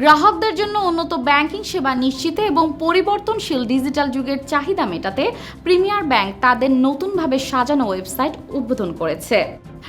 গ্রাহকদের জন্য উন্নত ব্যাংকিং সেবা নিশ্চিতে এবং পরিবর্তনশীল ডিজিটাল যুগের চাহিদা মেটাতে প্রিমিয়ার ব্যাংক তাদের নতুনভাবে সাজানো ওয়েবসাইট উদ্বোধন করেছে।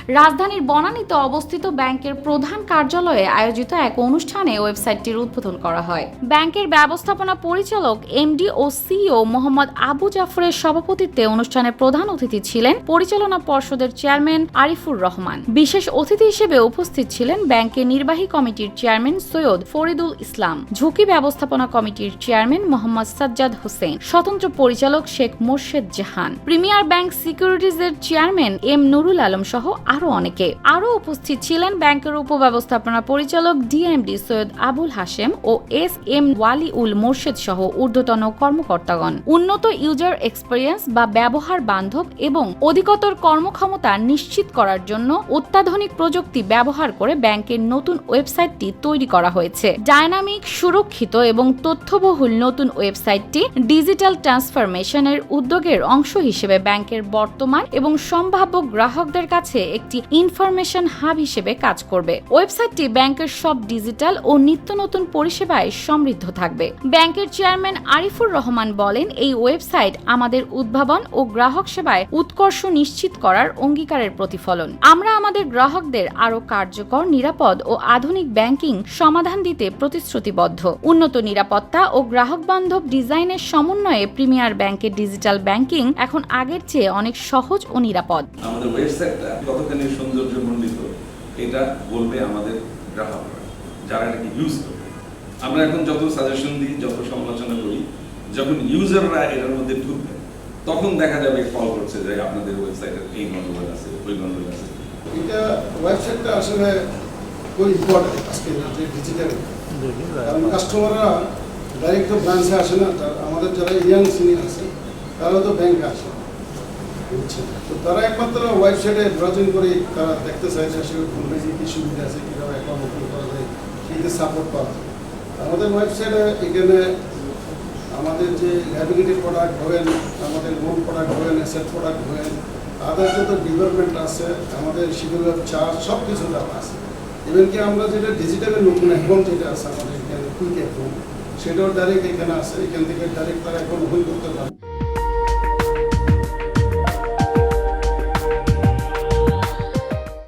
রাজধানীর বনানীতে অবস্থিত ব্যাংকের প্রধান কার্যালয়ে আয়োজিত এক অনুষ্ঠানে ওয়েবসাইটটির উদ্বোধন করা হয়। ব্যাংকের ব্যবস্থাপনা পরিচালক, এমডি ও সিইও মোহাম্মদ আবু জাফরের সভাপতিত্বে অনুষ্ঠানে প্রধান অতিথি ছিলেন পরিচালনা পর্ষদের চেয়ারম্যান আরিফুর রহমান। বিশেষ অতিথি হিসেবে উপস্থিত ছিলেন ব্যাংকের নির্বাহী কমিটির চেয়ারম্যান সৈয়দ ফরিদুল ইসলাম, ঝুঁকি ব্যবস্থাপনা কমিটির চেয়ারম্যান মোহাম্মদ সাজ্জাদ হোসেন, স্বতন্ত্র পরিচালক শেখ মোর্শেদ জাহান, প্রিমিয়ার ব্যাংক সিকিউরিটিজের চেয়ারম্যান এম নুরুল আলম সহ আরও অনেকে। আরও উপস্থিত ছিলেন ব্যাংকের উপব্যবস্থাপনা পরিচালক ডিএমডি সৈয়দ আবুল হাশেম ও এস এম ওয়ালি উল মোর্শেদ সহ ঊর্ধ্বতন কর্মকর্তাগণ। উন্নত ইউজার এক্সপিরিয়েন্স বা ব্যবহার বান্ধব এবং অধিকতর কর্মক্ষমতা নিশ্চিত করার জন্য অত্যাধুনিক প্রযুক্তি ব্যবহার করে ব্যাংকের নতুন ওয়েবসাইটটি তৈরি করা হয়েছে। ডায়নামিক, সুরক্ষিত এবং তথ্যবহুল নতুন ওয়েবসাইটটি ডিজিটাল ট্রান্সফরমেশনের উদ্যোগের অংশ হিসেবে ব্যাংকের বর্তমান এবং সম্ভাব্য গ্রাহকদের কাছে একটি ইনফরমেশন হাব হিসেবে কাজ করবে। ওয়েবসাইটটি ব্যাংকের সব ডিজিটাল ও নিত্য নতুন পরিষেবায় সমৃদ্ধ থাকবে। ব্যাংকের চেয়ারম্যান আরিফুর রহমান বলেন, এই ওয়েবসাইট আমাদের উদ্ভাবন ও গ্রাহক সেবায় উৎকর্ষ নিশ্চিত করার অঙ্গীকারের প্রতিফলন। আমরা আমাদের গ্রাহকদের আরও কার্যকর, নিরাপদ ও আধুনিক ব্যাংকিং সমাধান দিতে প্রতিশ্রুতিবদ্ধ। উন্নত নিরাপত্তা ও গ্রাহক বান্ধব ডিজাইনের সমন্বয়ে প্রিমিয়ার ব্যাংকের ডিজিটাল ব্যাংকিং এখন আগের চেয়ে অনেক সহজ ও নিরাপদ। আমাদের ওয়েবসাইটটা কতখানি সৌন্দর্যমণ্ডিত এটা বলবে আমাদের গ্রাহকরা, যারা এটাকে ইউজ করবে আমরা এখন যত সাজেশন দিই, যত সমালোচনা করি, যখন ইউজাররা এটার মধ্যে ঢুকবে, তখন দেখা যাবে কল করছে যে আপনাদের ওয়েবসাইটের এই গন্ডগোল আছে, ওই গন্ডগোল আছে। এটা ওয়েবসাইটটা আসলে খুব ইম্পর্টেন্ট আজকে ডিজিটাল কারণ কাস্টমাররা ডাইরেক্ট তো ব্রাঞ্চে আসে না আমাদের যারা ইয়াং সিনিয়র আছে তারা তো ব্যাংকে আসে। বুঝছেন? তো তারা একমাত্র ওয়েবসাইটে ব্রাউজিং করে তারা দেখতে চায় যে আসলে কোন কী সুবিধা আছে, কীভাবে অ্যাকাউন্ট ওপেন করা যায় কীতে সাপোর্ট পাওয়া আমাদের ওয়েবসাইটে এখানে আমাদের যে ল্যাবিলিটি প্রোডাক্ট হবেন আমাদের লোন প্রোডাক্ট হবেন অ্যাসেট প্রোডাক্ট হবেন আদার যত ডেভেলপমেন্ট আছে, আমাদের শিডিউল চার্জ সব কিছু দেওয়া আছে। কি আমরা যেটা ডিজিটালের নতুন অ্যাকাউন্ট যেটা আছে আমাদের এখানে কুইক অ্যাকাউন্ট সেটাও ডাইরেক্ট এখানে আছে, এখান থেকে ডাইরেক্ট তারা অ্যাকাউন্ট ওপেন করতে পারে